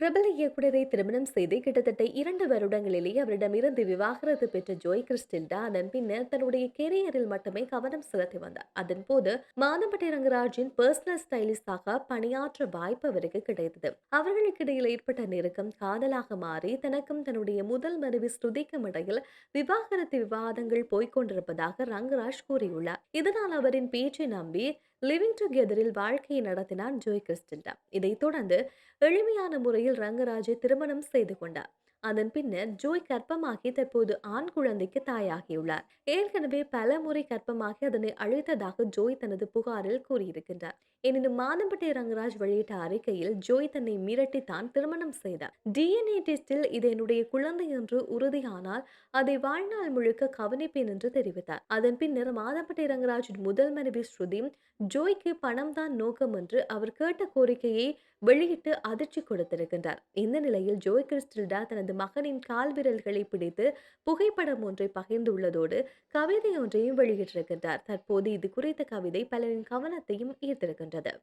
பிரபல இயக்குனரை திருமணம் செய்து கிட்டத்தட்ட இரண்டு வருடங்களிலேயே அவரிடமிருந்து விவாகரத்து பெற்ற ஜோய் கிறிஸ்டில்டா அதன் பின்னர் தன்னுடைய கெரியரில் மட்டுமே கவனம் செலுத்தி வந்தார். அதன் போது மாதம்பட்டி ரங்கராஜின் பர்சனல் ஸ்டைலிஸ்டாக பணியாற்ற வாய்ப்பு அவருக்கு கிடைத்தது. அவர்களுக்கு இடையில் ஏற்பட்ட நெருக்கம் காதலாக மாறி தனக்கும் தன்னுடைய முதல் மனைவி ஸ்ருதிக்கும் இடையில் விவாகரத்து விவாதங்கள் போய்க்கொண்டிருப்பதாக ரங்கராஜ் கூறியுள்ளார். இதனால் அவரின் பேச்சை நம்பி லிவிங் டுகெதரில் வாழ்க்கையை நடத்தினார் ஜோய் கிறிஸ்டின்டா. இதைத் தொடர்ந்து எளிமையான முறையில் ரங்கராஜை திருமணம் செய்து கொண்டார். அதன் பின்னர் ஜோய் கர்ப்பமாகி தற்போது ஆண் குழந்தைக்கு தாயாகியுள்ளார். ஏற்கனவே பல முறை கர்ப்பமாகி அதனை அழித்ததாக ஜோய் தனது புகாரில் கூறியிருக்கின்றார். எனினும் மாதம்பட்டி ரங்கராஜ் வெளியிட்ட அறிக்கையில் ஜோய் தன்னை மிரட்டித்தான் திருமணம் செய்தார். டிஎன்ஏ டெஸ்டில் இது என்னுடைய குழந்தை என்று உறுதியானால் அதை வாழ்நாள் முழுக்க கவனிப்பேன் என்று தெரிவித்தார். அதன் பின்னர் மாதம்பட்டி ரங்கராஜின் முதல் மனைவி ஸ்ருதி ஜோய்க்கு பணம் தான் நோக்கம் என்று அவர் கேட்ட கோரிக்கையை வெளியிட்டு அதிர்ச்சி கொடுத்திருக்கின்றார். இந்த நிலையில் ஜோய் கிறிஸ்டில்டா தனது மகனின் கால்விரல்களை பிடித்து புகைப்படம் ஒன்றை பகிர்ந்துள்ளதோடு கவிதை ஒன்றையும் வெளியிட்டிருக்கின்றார். தற்போது இது குறித்த கவிதை பலரின் கவனத்தையும் ஈர்த்திருக்கின்றது.